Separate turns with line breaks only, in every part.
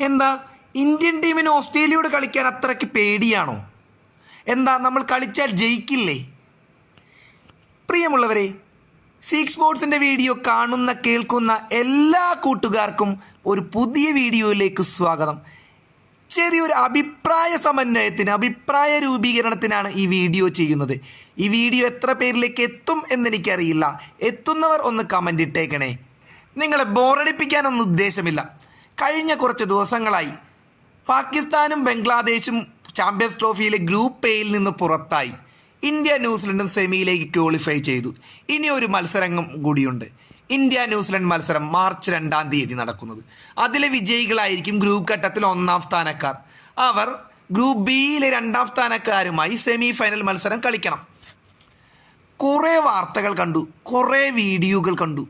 എന്താ? ഇന്ത്യൻ ടീമിന് ഓസ്ട്രേലിയയോട് കളിക്കാൻ അത്രയ്ക്ക് പേടിയാണോ? എന്താ നമ്മൾ കളിച്ചാൽ ജയിക്കില്ലേ? പ്രിയമുള്ളവരെ സീക്ക് സ്പോർട്സിന്റെ വീഡിയോ കാണുന്ന കേൾക്കുന്ന എല്ലാ കൂട്ടുകാർക്കും ഒരു പുതിയ വീഡിയോയിലേക്ക് സ്വാഗതം. ചെറിയൊരു അഭിപ്രായ സമന്വയത്തിന് അഭിപ്രായ രൂപീകരണത്തിനാണ് ഈ വീഡിയോ ചെയ്യുന്നത്. ഈ വീഡിയോ എത്ര പേരിലേക്ക് എത്തും എന്നെനിക്കറിയില്ല. എത്തുന്നവർ ഒന്ന് കമന്റ് ഇട്ടേക്കണേ. നിങ്ങളെ ബോറടിപ്പിക്കാനൊന്നും ഉദ്ദേശമില്ല. കഴിഞ്ഞ കുറച്ച് ദിവസങ്ങളായി പാകിസ്ഥാനും ബംഗ്ലാദേശും ചാമ്പ്യൻസ് ട്രോഫിയിലെ ഗ്രൂപ്പ് എയിൽ നിന്ന് പുറത്തായി. ഇന്ത്യ ന്യൂസിലൻഡും സെമിയിലേക്ക് ക്വാളിഫൈ ചെയ്തു. ഇനി ഒരു മത്സരം കൂടിയുണ്ട്. ഇന്ത്യ ന്യൂസിലൻഡ് മത്സരം മാർച്ച് രണ്ടാം തീയതി നടക്കുന്നത്. അതിലെ വിജയികളായിരിക്കും ഗ്രൂപ്പ് ഘട്ടത്തിൽ ഒന്നാം സ്ഥാനക്കാർ. അവർ ഗ്രൂപ്പ് ബിയിലെ രണ്ടാം സ്ഥാനക്കാരുമായി സെമി ഫൈനൽ മത്സരം കളിക്കണം. കുറേ വാർത്തകൾ കണ്ടു. കുറേ വീഡിയോകൾ കണ്ടു.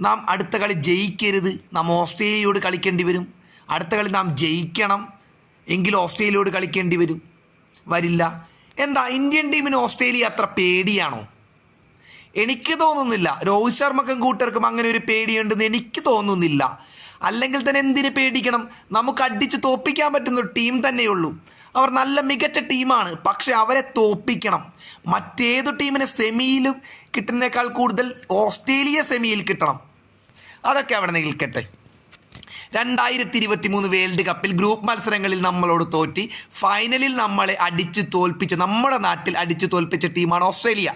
നാം അടുത്ത കളി ജയിക്കരുത്. നാം ഓസ്ട്രേലിയയോട് കളിക്കേണ്ടി വരും. അടുത്ത കളി നാം ജയിക്കണം. എങ്കിൽ ഓസ്ട്രേലിയയോട് കളിക്കേണ്ടി വരും. വരില്ല. എന്താ ഇന്ത്യൻ ടീമിന് ഓസ്ട്രേലിയ അത്ര പേടിയാണോ? എനിക്ക് തോന്നുന്നില്ല. രോഹിത് ശർമ്മക്കും കൂട്ടർക്കും അങ്ങനെ ഒരു പേടിയുണ്ടെന്ന് എനിക്ക് തോന്നുന്നില്ല. അല്ലെങ്കിൽ തന്നെ എന്തിന് പേടിക്കണം? നമുക്ക് അടിച്ച് തോപ്പിക്കാൻ പറ്റുന്ന ഒരു ടീം തന്നെയുള്ളൂ. അവർ നല്ല മികച്ച ടീമാണ്. പക്ഷെ അവരെ തോപ്പിക്കണം. മറ്റേതു ടീമിനെ സെമിയിലും കിട്ടുന്നേക്കാൾ കൂടുതൽ ഓസ്ട്രേലിയ സെമിയിൽ കിട്ടണം. അതൊക്കെ അവിടെ നിൽക്കട്ടെ. രണ്ടായിരത്തി ഇരുപത്തി മൂന്ന് വേൾഡ് കപ്പിൽ ഗ്രൂപ്പ് മത്സരങ്ങളിൽ നമ്മളോട് തോറ്റി ഫൈനലിൽ നമ്മളെ അടിച്ചു തോൽപ്പിച്ച നമ്മുടെ നാട്ടിൽ അടിച്ചു തോൽപ്പിച്ച ടീമാണ് ഓസ്ട്രേലിയ.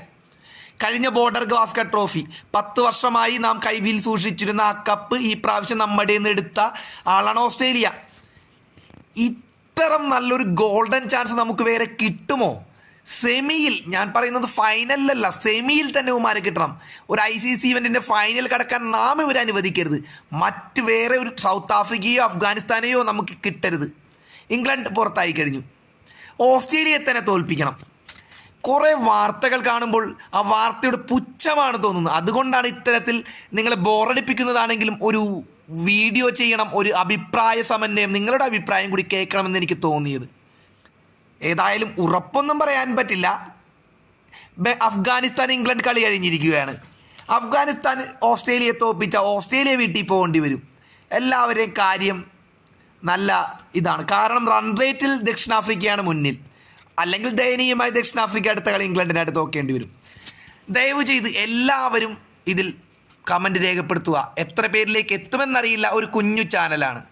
കഴിഞ്ഞ ബോർഡർ ഗവാസ്കർ ട്രോഫി. പത്ത് വർഷമായി നാം കൈവിൽ സൂക്ഷിച്ചിരുന്ന ആ കപ്പ് ഈ പ്രാവശ്യം നമ്മുടെ നിന്ന് എടുത്ത ആളാണ് ഓസ്ട്രേലിയ. ഇത്തരം നല്ലൊരു ഗോൾഡൻ ചാൻസ് നമുക്ക് വേറെ കിട്ടുമോ? സെമിയിൽ ഞാൻ പറയുന്നത് ഫൈനലിലല്ല സെമിയിൽ തന്നെ ഉമാരെ കിട്ടണം. ഒരു ഐ സി സി ഇവന്റിന്റെ ഫൈനൽ കടക്കാൻ നാം ഇവർ അനുവദിക്കരുത്. മറ്റ് വേറെ ഒരു സൗത്ത് ആഫ്രിക്കയോ അഫ്ഗാനിസ്ഥാനെയോ നമുക്ക് കിട്ടരുത്. ഇംഗ്ലണ്ട് പുറത്തായി കഴിഞ്ഞു. ഓസ്ട്രേലിയയെ തന്നെ തോൽപ്പിക്കണം. കുറേ വാർത്തകൾ കാണുമ്പോൾ ആ വാർത്തയുടെ പുച്ഛമാണ് തോന്നുന്നത്. അതുകൊണ്ടാണ് ഇത്തരത്തിൽ നിങ്ങളെ ബോറടിപ്പിക്കുന്നതാണെങ്കിലും ഒരു വീഡിയോ ചെയ്യണം ഒരു അഭിപ്രായ സമന്വയം നിങ്ങളുടെ അഭിപ്രായം കൂടി കേൾക്കണമെന്ന് എനിക്ക് തോന്നിയത്. ഏതായാലും ഉറപ്പൊന്നും പറയാൻ പറ്റില്ല. അഫ്ഗാനിസ്ഥാൻ ഇംഗ്ലണ്ട് കളി കഴിഞ്ഞിരിക്കുകയാണ്. അഫ്ഗാനിസ്ഥാൻ ഓസ്ട്രേലിയയെ തോപ്പിച്ച ഓസ്ട്രേലിയ വീട്ടിൽ പോകേണ്ടി വരും. എല്ലാവരെയും കാര്യം നല്ല ഇതാണ്. കാരണം റൺ റേറ്റിൽ ദക്ഷിണാഫ്രിക്കയാണ് മുന്നിൽ. അല്ലെങ്കിൽ ദയനീയമായി ദക്ഷിണാഫ്രിക്ക അടുത്ത കളി ഇംഗ്ലണ്ടിനായിട്ട് തോക്കേണ്ടി വരും. ദയവ് ചെയ്ത് എല്ലാവരും ഇതിൽ കമന്റ് രേഖപ്പെടുത്തുക. എത്ര പേരിലേക്ക് എത്തുമെന്നറിയില്ല. ഒരു കുഞ്ഞു ചാനലാണ്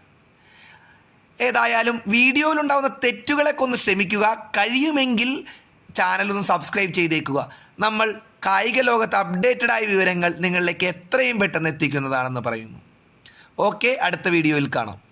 ഏതായാലും വീഡിയോയിലുണ്ടാകുന്ന തെറ്റുകളൊക്കെ ഒന്ന് ക്ഷമിക്കുക കഴിയുമെങ്കിൽ ചാനലൊന്ന് സബ്സ്ക്രൈബ് ചെയ്തേക്കുക. നമ്മൾ കായിക ലോകത്ത് അപ്ഡേറ്റഡ് ആയ വിവരങ്ങൾ നിങ്ങളിലേക്ക് എത്രയും പെട്ടെന്ന് എത്തിക്കുന്നതാണെന്ന് പറയുന്നു. ഓക്കെ അടുത്ത വീഡിയോയിൽ കാണാം.